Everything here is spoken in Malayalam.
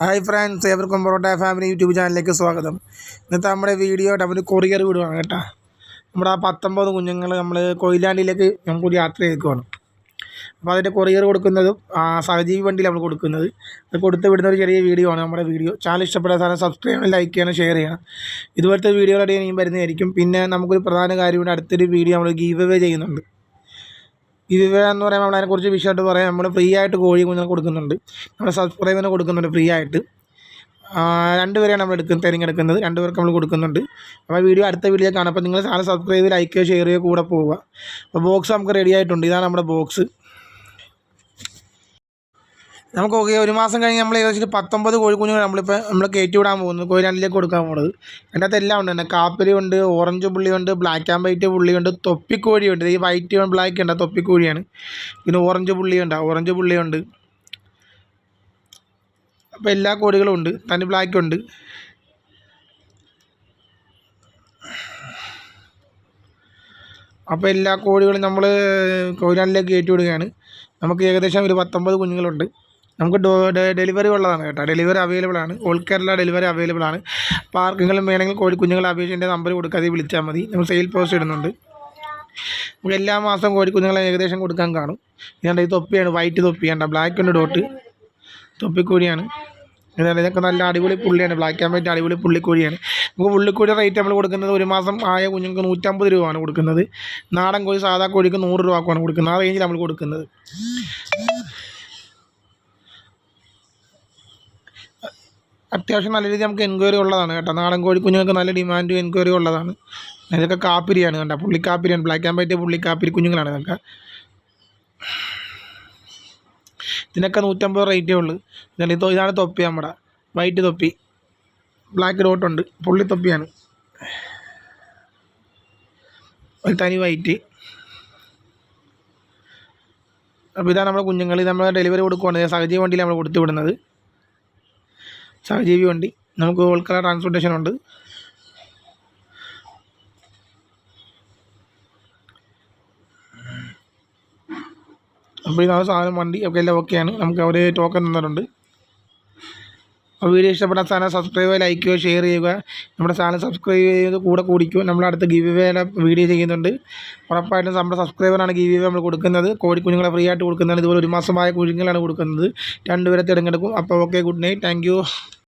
ഹായ് ഫ്രണ്ട്സ് ഏവർക്കും പൊറോട്ട ഫാമിലി യൂട്യൂബ് ചാനലിലേക്ക് സ്വാഗതം. ഇന്നത്തെ നമ്മുടെ വീഡിയോ നമ്മൾ കൊറിയർ വിടുവാണ് കേട്ടോ. നമ്മുടെ ആ പത്തൊമ്പത് കുഞ്ഞുങ്ങൾ നമ്മൾ കൊയിലാണ്ടിയിലേക്ക് നമുക്ക് യാത്ര ചെയ്തേക്കുവാണ്. അപ്പോൾ അതിന്റെ കൊറിയർ കൊടുക്കുന്നതും ആ സഹജീവി വണ്ടിയിൽ നമ്മൾ കൊടുക്കുന്നത്. അത് കൊടുത്ത് വിടുന്ന ഒരു ചെറിയ വീഡിയോ ആണ് നമ്മുടെ വീഡിയോ ചാനൽ ഇഷ്ടപ്പെട്ട സാധനം സബ്സ്ക്രൈബ് ചെയ്യണം ലൈക്ക് ചെയ്യണം ഷെയർ ചെയ്യണം. ഇതുപോലത്തെ വീഡിയോകളായിട്ട് ഇനിയും വരുന്നതായിരിക്കും. പിന്നെ നമുക്കൊരു പ്രധാന കാര്യമുണ്ട് അടുത്തൊരു വീഡിയോ നമ്മൾ ഗീവ് അവേ ചെയ്യുന്നുണ്ട്. ഗീവ് എന്ന് പറയുമ്പോൾ നമ്മൾ അതിനെക്കുറിച്ച് വിഷയമായിട്ട് പറയാം. നമ്മൾ ഫ്രീ ആയിട്ട് കോഴി കുഞ്ഞിനെ കൊടുക്കുന്നുണ്ട്. നമ്മുടെ സബ്സ്ക്രൈബറിന് കൊടുക്കുന്നുണ്ട് ഫ്രീ ആയിട്ട്. രണ്ടുപേരെയാണ് രണ്ട് പേരെയാണ് നമ്മൾ എടുക്കുന്നത് തിരഞ്ഞെടുക്കുന്നത്. രണ്ട് പേർക്ക് നമ്മൾ കൊടുക്കുന്നുണ്ട്. അപ്പോൾ വീഡിയോ അടുത്ത വീഡിയോ കാണാം. അപ്പോൾ നിങ്ങൾ സാധനം സബ്സ്ക്രൈബ് ലൈക്ക് ഷെയർ ചെയ്യുക കൂടെ പോവുക. അപ്പോൾ ബോക്സ് നമുക്ക് റെഡി ആയിട്ടുണ്ട്. ഇതാണ് നമ്മുടെ ബോക്സ് നമുക്ക് ഓക്കെ ഒരു മാസം കഴിഞ്ഞ് നമ്മൾ ഏകദേശം പത്തൊമ്പത് കോഴിക്കുഞ്ഞുങ്ങൾ നമ്മളിപ്പോൾ നമ്മൾ കയറ്റി വിടാൻ പോകുന്നു കോയിലാണ്ടിലേക്ക് കൊടുക്കാൻ പോകുന്നത്. അതിന്റെ അകത്ത് എല്ലാം ഉണ്ട്. തന്നെ കാപ്പരി ഉണ്ട് ഓറഞ്ച് പുള്ളിയുണ്ട് ബ്ലാക്ക് ആൻഡ് വൈറ്റ് പുള്ളിയുണ്ട് തൊപ്പിക്കോഴിയുണ്ട് ഈ വൈറ്റ് ബ്ലാക്ക് ഉണ്ട്. തൊപ്പി തൊപ്പിക്കോഴിയാണ്. പിന്നെ ഓറഞ്ച് പുള്ളിയുണ്ട് ഓറഞ്ച് പുള്ളിയുണ്ട് അപ്പോൾ എല്ലാ കോഴികളും ഉണ്ട്. തന്നെ ബ്ലാക്ക് ഉണ്ട്. അപ്പോൾ എല്ലാ കോഴികളും നമ്മൾ കോയിലാണ്ടിലേക്ക് കയറ്റി വിടുകയാണ് നമുക്ക് ഏകദേശം ഒരു പത്തൊമ്പത് കുഞ്ഞുങ്ങളുണ്ട്. നമുക്ക് ഡെലിവറി ഉള്ളതാണ് കേട്ടോ. ഡെലിവറി അവൈലബിൾ ആണ്. ഓൾ കേരള ഡെലിവറി അവൈലബിൾ ആണ്. അപ്പോൾ വേണമെങ്കിൽ കോഴി കുഞ്ഞുങ്ങളെ നമ്പർ കൊടുക്കാതെ വിളിച്ചാൽ മതി. നമ്മൾ സെയിൽ പോസ്റ്റ് ഇടുന്നുണ്ട്. നമുക്ക് എല്ലാ മാസവും കോഴിക്കുഞ്ഞുങ്ങളെ ഏകദേശം കൊടുക്കാൻ കാണും. ഇതാണ്ട് ഈ തൊപ്പിയാണ്. വൈറ്റ് തൊപ്പിയാണ്. ബ്ലാക്ക് ഉണ്ട് ഡോട്ട് തൊപ്പിക്കോഴിയാണ്. അതായത് ഇതൊക്കെ നല്ല അടിപൊളി പുള്ളിയാണ്. ബ്ലാക്ക് ആൻഡ് വൈറ്റ് അടിപൊളി പുള്ളിക്കോഴിയാണ്. നമുക്ക് പുള്ളിക്കോഴി റേറ്റ് നമ്മൾ കൊടുക്കുന്നത് ഒരു മാസം ആയ കുഞ്ഞുങ്ങൾക്ക് നൂറ്റമ്പത് രൂപയാണ് കൊടുക്കുന്നത്. നാടൻ കോഴി സാധാ കോഴിക്ക് നൂറ് രൂപക്കാണ് കൊടുക്കുന്നത്. ആ റേഞ്ചിൽ നമ്മൾ കൊടുക്കുന്നത്. അത്യാവശ്യം നല്ല രീതിയിൽ നമുക്ക് എൻക്വയറി ഉള്ളതാണ് കേട്ടോ. നാടൻ കോഴി കുഞ്ഞുങ്ങൾക്ക് നല്ല ഡിമാൻഡും എൻക്വയറി ഉള്ളതാണ്. ഇതൊക്കെ കാപ്പിരിയാണ് കണ്ടോ. പുള്ളിക്കാപ്പിരിയാണ്. ബ്ലാക്ക് ആൻഡ് വൈറ്റ് പുള്ളിക്കാപ്പിരി കുഞ്ഞുങ്ങളാണ് ഇതൊക്കെ. ഇതിനൊക്കെ നൂറ്റമ്പത് റേറ്റേ ഉള്ളൂ. ഇത് ഇതാണ് തൊപ്പി നമ്മുടെ. വൈറ്റ് തൊപ്പി. ബ്ലാക്ക് ഡോട്ടുണ്ട് പുള്ളി തൊപ്പിയാണ്. ഒരു തനി വൈറ്റ് അപ്പോൾ ഇതാണ് നമ്മുടെ കുഞ്ഞുങ്ങൾ. നമ്മൾ ഡെലിവറി കൊടുക്കുവാണ്. സഹജീവ വണ്ടിയിൽ നമ്മൾ കൊടുത്തു വിടുന്നത്. സഹജീവി വണ്ടി. നമുക്ക് ഓൾ ട്രാൻസ്പോർട്ടേഷൻ ഉണ്ട്. അപ്പോൾ ഇതാണ് സാധനം വണ്ടി. ഒക്കെ എല്ലാം ഓക്കെയാണ് നമുക്ക് അവർ ടോക്കൺ തന്നിട്ടുണ്ട്. വീഡിയോ ഇഷ്ടപ്പെട്ട സാധനം സബ്സ്ക്രൈബ് ചെയ്യുക ഷെയർ ചെയ്യുക. നമ്മുടെ ചാനൽ സബ്സ്ക്രൈബ് ചെയ്ത് കൂടെ കൂടിക്കും. നമ്മൾ അടുത്ത ഗിവ് വീഡിയോ ചെയ്യുന്നുണ്ട്. ഉറപ്പായിട്ടും നമ്മുടെ സബ്സ്ക്രൈബറാണ് ഗിവ് വേ നമ്മൾ കൊടുക്കുന്നത്. കോഴിക്കുഞ്ഞുങ്ങളെ ഫ്രീ ആയിട്ട് കൊടുക്കുന്നതാണ്. ഇതുപോലെ ഒരു മാസമായ കുഞ്ഞുങ്ങളാണ് കൊടുക്കുന്നത്. രണ്ടുപേരെ തിരഞ്ഞെടുക്കും. അപ്പോൾ ഓക്കെ ഗുഡ് നൈറ്റ് താങ്ക്